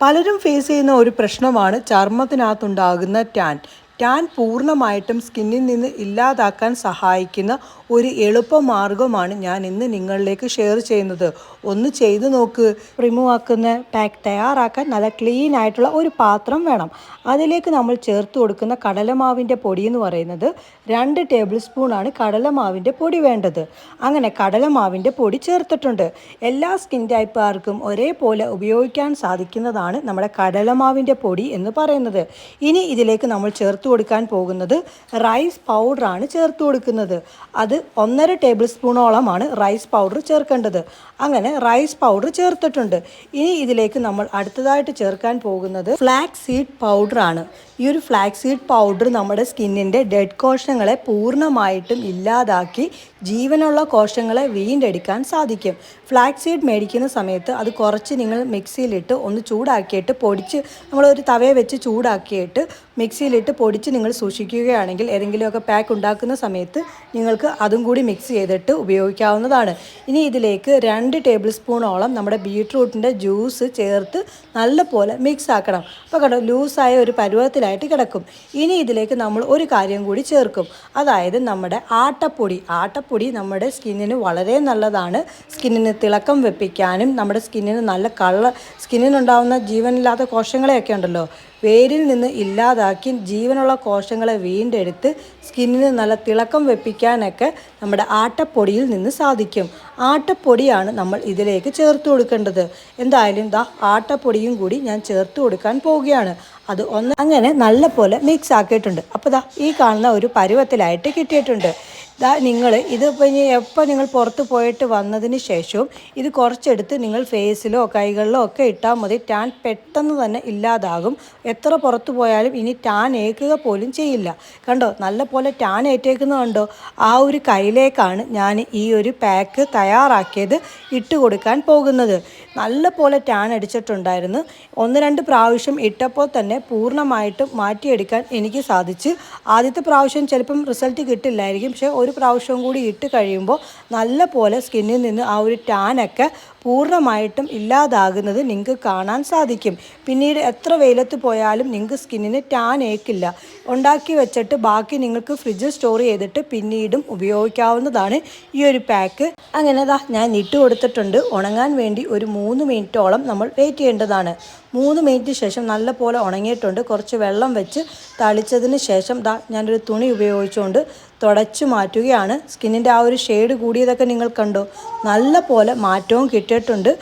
പലരും ഫേസ് ചെയ്യുന്ന ഒരു പ്രശ്നമാണ് ചർമ്മത്തിനകത്തുണ്ടാകുന്ന ടാൻ ടാൻ പൂർണമായിട്ടും സ്കിന്നിൽ നിന്ന് ഇല്ലാതാക്കാൻ സഹായിക്കുന്ന ഒരു എളുപ്പ മാർഗമാണ് ഞാൻ ഇന്ന് നിങ്ങളിലേക്ക് ഷെയർ ചെയ്യുന്നത്. ഒന്ന് ചെയ്ത് നോക്ക്. റിമൂവ് ആക്കുന്ന പാക്ക് തയ്യാറാക്കാൻ നല്ല ക്ലീൻ ആയിട്ടുള്ള ഒരു പാത്രം വേണം. അതിലേക്ക് നമ്മൾ ചേർത്ത് കൊടുക്കുന്ന കടലമാവിന്റെ പൊടി എന്ന് പറയുന്നത് രണ്ട് ടേബിൾ സ്പൂണാണ് കടലമാവിന്റെ പൊടി വേണ്ടത്. അങ്ങനെ കടലമാവിന്റെ പൊടി ചേർത്തിട്ടുണ്ട്. എല്ലാ സ്കിൻ ടൈപ്പുകാർക്കും ഒരേപോലെ ഉപയോഗിക്കാൻ സാധിക്കുന്നതാണ് നമ്മുടെ കടലമാവിന്റെ പൊടി എന്ന് പറയുന്നത്. ഇനി ഇതിലേക്ക് നമ്മൾ ചേർത്ത് കൊടുക്കാൻ പോകുന്നത് റൈസ് പൗഡറാണ് ചേർത്ത് കൊടുക്കുന്നത്. അത് ഒന്നര ടേബിൾ സ്പൂണോളമാണ് റൈസ് പൗഡർ ചേർക്കേണ്ടത്. അങ്ങനെ റൈസ് പൗഡർ ചേർത്തിട്ടുണ്ട്. ഇനി ഇതിലേക്ക് നമ്മൾ അടുത്തതായിട്ട് ചേർക്കാൻ പോകുന്നത് ഫ്ലാക്സ് സീഡ് പൗഡറാണ്. ഈ ഒരു ഫ്ലാക്സ് സീഡ് പൗഡർ നമ്മുടെ സ്കിന്നിന്റെ ഡെഡ് കോശങ്ങളെ പൂർണമായിട്ടും ഇല്ലാതാക്കി ജീവനുള്ള കോശങ്ങളെ വീണ്ടെടുക്കാൻ സാധിക്കും. ഫ്ലാക്സ് സീഡ് മേടിക്കുന്ന സമയത്ത് അത് കുറച്ച് നിങ്ങൾ മിക്സിയിലിട്ട് ഒന്ന് ചൂടാക്കിയിട്ട് പൊടിച്ച് നമ്മളൊരു തവയെ വെച്ച് ചൂടാക്കിയിട്ട് മിക്സിയിലിട്ട് പൊടിച്ച് നിങ്ങൾ സൂക്ഷിക്കുകയാണെങ്കിൽ ഏതെങ്കിലുമൊക്കെ പാക്ക് ഉണ്ടാക്കുന്ന സമയത്ത് നിങ്ങൾക്ക് അതും കൂടി മിക്സ് ചെയ്തിട്ട് ഉപയോഗിക്കാവുന്നതാണ്. ഇനി ഇതിലേക്ക് രണ്ട് ടേബിൾ സ്പൂണോളം നമ്മുടെ ബീട്രൂട്ടിന്റെ ജ്യൂസ് ചേർത്ത് നല്ലപോലെ മിക്സ് ആക്കണം. അപ്പോൾ കണ്ടോ ലൂസായ ഒരു പരുവത്തിലായിട്ട് കിടക്കും. ഇനി ഇതിലേക്ക് നമ്മൾ ഒരു കാര്യം കൂടി ചേർക്കും. അതായത് നമ്മുടെ ആട്ടപ്പൊടി. ആട്ടപ്പൊടി നമ്മുടെ സ്കിന്നിന് വളരെ നല്ലതാണ്. സ്കിന്നിന് തിളക്കം വെപ്പിക്കാനും നമ്മുടെ സ്കിന്നിന് നല്ല കളർ സ്കിന്നിനുണ്ടാവുന്ന ജീവനില്ലാത്ത കോശങ്ങളെയൊക്കെ ഉണ്ടല്ലോ വേരിൽ നിന്ന് ഇല്ലാതാക്കി ജീവനുള്ള കോശങ്ങളെ വീണ്ടെടുത്ത് സ്കിന്നിന് നല്ല തിളക്കം വെപ്പിക്കാനൊക്കെ നമ്മുടെ ആട്ടപ്പൊടിയിൽ നിന്ന് സാധിക്കും. ആട്ടപ്പൊടിയാണ് നമ്മൾ ഇതിലേക്ക് ചേർത്ത് കൊടുക്കേണ്ടത്. എന്തായാലും ദാ ആട്ടപ്പൊടിയും കൂടി ഞാൻ ചേർത്ത് കൊടുക്കാൻ പോവുകയാണ്. അത് ഒന്ന് അങ്ങനെ നല്ല പോലെ മിക്സ് ആക്കിയിട്ടുണ്ട്. അപ്പോൾ ദാ ഈ കാണുന്ന ഒരു പരുവത്തിലായിട്ട് കിട്ടിയിട്ടുണ്ട്. ദാ നിങ്ങൾ ഇതിപ്പോൾ ഇനി എപ്പോൾ നിങ്ങൾ പുറത്ത് പോയിട്ട് വന്നതിന് ശേഷവും ഇത് കുറച്ചെടുത്ത് നിങ്ങൾ ഫേസിലോ കൈകളിലോ ഒക്കെ ഇട്ടാൽ മതി. ടാൻ പെട്ടെന്ന് തന്നെ ഇല്ലാതാകും. എത്ര പുറത്ത് പോയാലും ഇനി ടാൻ ഏക്കുക പോലും ചെയ്യില്ല. കണ്ടോ? നല്ല പോലെ ടാൻ ഏറ്റേക്കുന്നത് കണ്ടോ? ആ ഒരു കയ്യിലേക്കാണ് ഞാൻ ഈ ഒരു പാക്ക് തയ്യാറാക്കിയത് ഇട്ട് കൊടുക്കാൻ പോകുന്നത്. നല്ല പോലെ ടാൻ അടിച്ചിട്ടുണ്ടായിരുന്നു. ഒന്ന് രണ്ട് പ്രാവശ്യം ഇട്ടപ്പോൾ തന്നെ പൂർണമായിട്ടും മാറ്റിയെടുക്കാൻ എനിക്ക് സാധിച്ച്. ആദ്യത്തെ പ്രാവശ്യം ചിലപ്പം റിസൾട്ട് കിട്ടില്ലായിരിക്കും. പക്ഷേ ഒരു പ്രാവശ്യം കൂടി ഇട്ട് കഴിയുമ്പോൾ നല്ല പോലെ സ്കിന്നിൽ നിന്ന് ആ ഒരു ടാനൊക്കെ പൂർണമായിട്ടും ഇല്ലാതാകുന്നത് നിങ്ങൾക്ക് കാണാൻ സാധിക്കും. പിന്നീട് എത്ര വെയിലത്ത് പോയാലും നിങ്ങൾക്ക് സ്കിന്നിന് ടാൻ ഏക്കില്ല. ഉണ്ടാക്കി വെച്ചിട്ട് ബാക്കി നിങ്ങൾക്ക് ഫ്രിഡ്ജ് സ്റ്റോർ ചെയ്തിട്ട് പിന്നീടും ഉപയോഗിക്കാവുന്നതാണ് ഈ ഒരു പാക്ക്. അങ്ങനെ ഞാൻ ഇട്ട് കൊടുത്തിട്ടുണ്ട്. ഉണങ്ങാൻ വേണ്ടി ഒരു മൂന്ന് മിനിറ്റോളം നമ്മൾ വെയിറ്റ് ചെയ്യേണ്ടതാണ്. മൂന്ന് മിനിറ്റ് ശേഷം നല്ല പോലെ ഉണങ്ങിയിട്ടുണ്ട്. കുറച്ച് വെള്ളം വെച്ച് തളിച്ചതിന് ശേഷം ദാ ഞാനൊരു തുണി ഉപയോഗിച്ചുകൊണ്ട് തുടച്ചു മാറ്റുകയാണ്. സ്കിന്നിന്റെ ആ ഒരു ഷെയ്ഡ് കൂടിയതൊക്കെ നിങ്ങൾ കണ്ടോ? നല്ല പോലെ മാറ്റവും കിട്ടിയിട്ടുണ്ട്.